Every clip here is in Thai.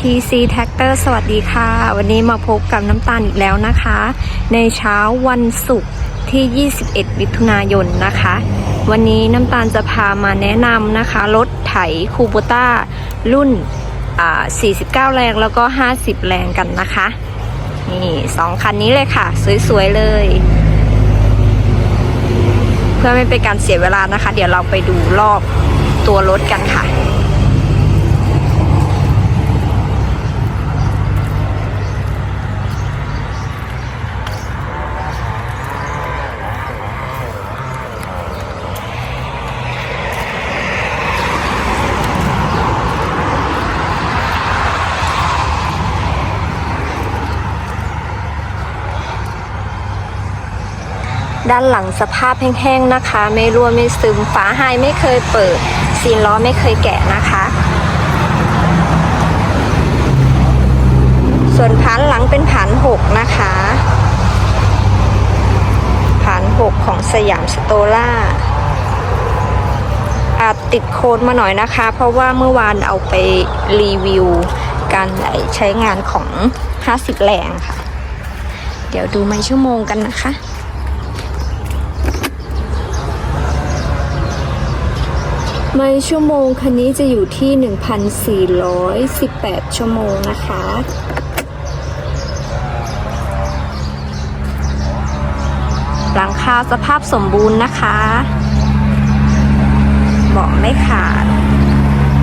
PC Tractor สวัสดีค่ะ วันนี้มาพบกับน้ำตาลอีกแล้วนะคะ ในเช้าวันศุกร์ที่ 21 มิถุนายนนะคะ วันนี้น้ำตาลจะพามาแนะนำนะคะ รถไถคูโบต้ารุ่น 49 แรงแล้วก็ 50 แรงกันนะคะ นี่สองคันนี้เลยค่ะ สวย ๆ เลย เพื่อไม่เป็นการเสียเวลานะคะ เดี๋ยวเราไปดูรอบตัวรถกันค่ะ ด้านหลังสภาพแห้งๆนะคะ ไม่รั่วไม่ซึมฝาไฮไม่เคยเปิดซีนล้อไม่เคยแกะนะคะ ส่วนผานหลังเป็นผานหกนะคะผานหกของสยามสโตล่าอาจติดโค้ดมาหน่อยนะคะ เพราะว่าเมื่อวานเอาไปรีวิวการใช้งานของ 50 แรงค่ะ เดี๋ยวดูไม่ชั่วโมงกันนะคะ ไม่ชั่วโมงคันนี้จะอยู่ที่ 1,418 ชั่วโมงนะคะ หลังคาสภาพสมบูรณ์นะคะเบาะไม่ขาด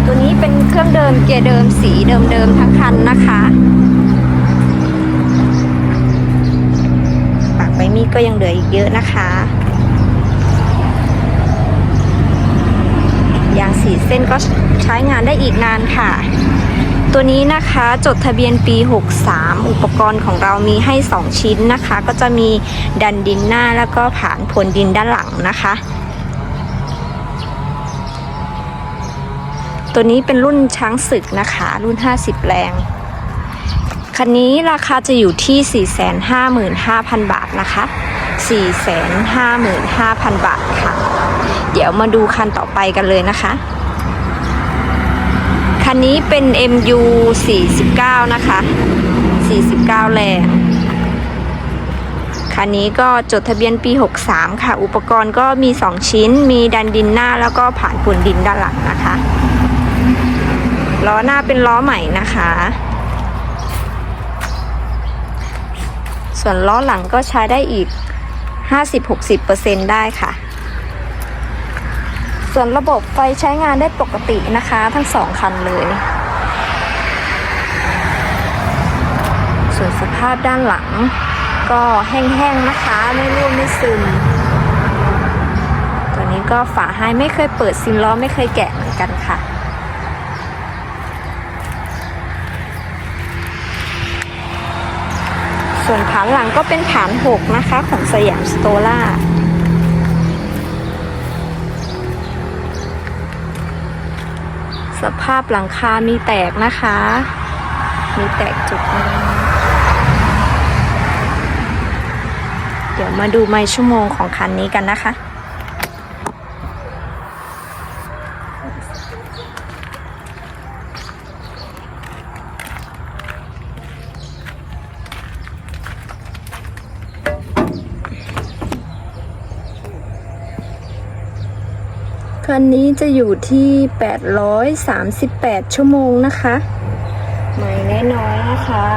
ตัวนี้เป็นเครื่องเดิมเกียร์เดิมสีเดิมๆทั้งคันนะคะปากใบมีดก็ยังเหลืออีกเยอะนะคะ ยาง สีเส้นก็ใช้งานได้อีกนานค่ะ ตัวนี้นะคะจดทะเบียนปี 63 อุปกรณ์ของเรามีให้ 2 ชิ้นนะคะ ก็จะมีดันดินหน้าแล้วก็ผ่านพรวนดินด้านหลังนะคะ ตัวนี้เป็นรุ่นช้างศึกนะคะ รุ่น 50 แรงคันนี้ราคาจะอยู่ที่ 455,000 บาทนะคะ 455,000 บาทค่ะ เดี๋ยวมาดูคันต่อไปกันเลยนะคะ คันนี้เป็น MU 49 นะคะ 49 แรงคันนี้ก็จดทะเบียนปี 63 ค่ะ อุปกรณ์ก็มี 2 ชิ้น มีดันดินหน้าแล้วก็ผ่านฝุ่นดินด้านหลังนะคะล้อหน้าเป็นล้อใหม่นะคะ ส่วนล้อหลังก็ใช้ได้อีก 50-60%ได้ค่ะ ส่วนระบบไฟใช้งานได้ปกตินะคะ ทั้งสองคันเลย ส่วนสภาพด้านหลัง ก็แห้งๆนะคะ ไม่ร่วงไม่ซึม ตัวนี้ก็ฝาไฮไม่เคยเปิดซินล้อไม่เคยแกะเหมือนกันค่ะ ส่วนผานหลังก็เป็นผานหกนะคะ ของสยามสโตล่าสภาพหลังคามีแตกนะคะ มีแตกจุดนึงเดี๋ยวมาดูไมล์ชั่วโมงของคันนี้กันนะคะ คันนี้จะอยู่ที่ 838 ชั่วโมงนะคะไม่แน่น้อยนะคะ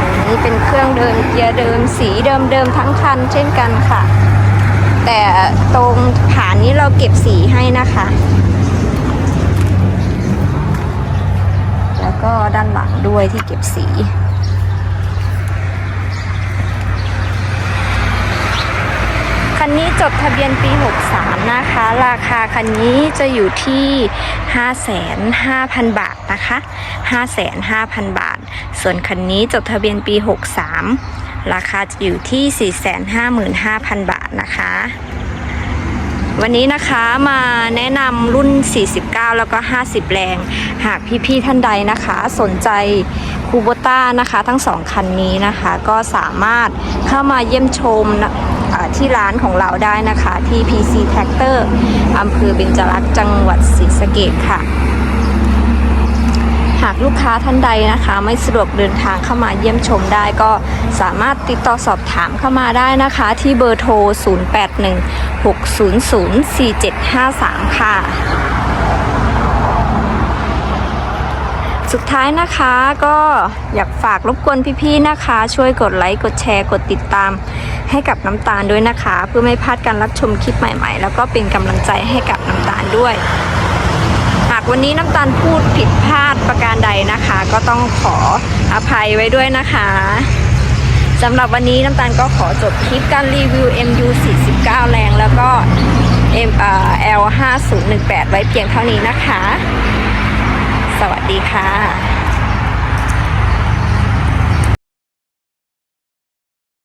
ตัวนี้เป็นเครื่องเดิมเกียร์เดิมสีเดิมเดิมๆทั้งคันเช่นกันค่ะ แต่ตรงฐานนี้เราเก็บสีให้นะคะ แล้วก็ด้านหลังด้วยที่เก็บสี คันนี้จดทะเบียนปี 63 นะคะ ราคาคันนี้จะอยู่ที่ 5,500,000 บาทนะคะ 5,500,000 บาท ส่วนคันนี้จดทะเบียนปี 63 ราคาจะอยู่ที่ 455,000 บาทนะคะ วันนี้นะคะมาแนะนำรุ่น 49 แล้วก็ 50 แรง หากพี่ๆท่านใดนะคะ สนใจคูโบต้านะคะ ทั้งสองคันนี้นะคะ ก็สามารถเข้ามาเยี่ยมชมนะ ที่ร้านของเราได้นะคะที่ PC Tractor อำเภอเบญจรักษ์จังหวัดศรีสะเกดค่ะ หากลูกค้าท่านใดนะคะ ไม่สะดวกเดินทางเข้ามาเยี่ยมชมได้ก็สามารถติดต่อสอบถามเข้ามาได้นะคะ ที่เบอร์โทร 0816004753 ค่ะ สุดท้ายนะคะก็อยากฝากรบกวนพี่ๆนะคะ ช่วยกดไลค์กดแชร์กดติดตาม ให้กับน้ำตาลด้วยนะคะ เพื่อไม่พลาดการรับชมคลิปใหม่ ๆ แล้วก็เป็นกำลังใจให้กับน้ำตาลด้วย หากวันนี้น้ำตาลพูดผิดพลาดประการใดนะคะ ก็ต้องขออภัยไว้ด้วยนะคะสำหรับวันนี้น้ำตาลก็ขอจบคลิปการรีวิว MU 49แรงแล้วก็ M L 5018ไว้เพียงเท่านี้นะคะ สวัสดีค่ะ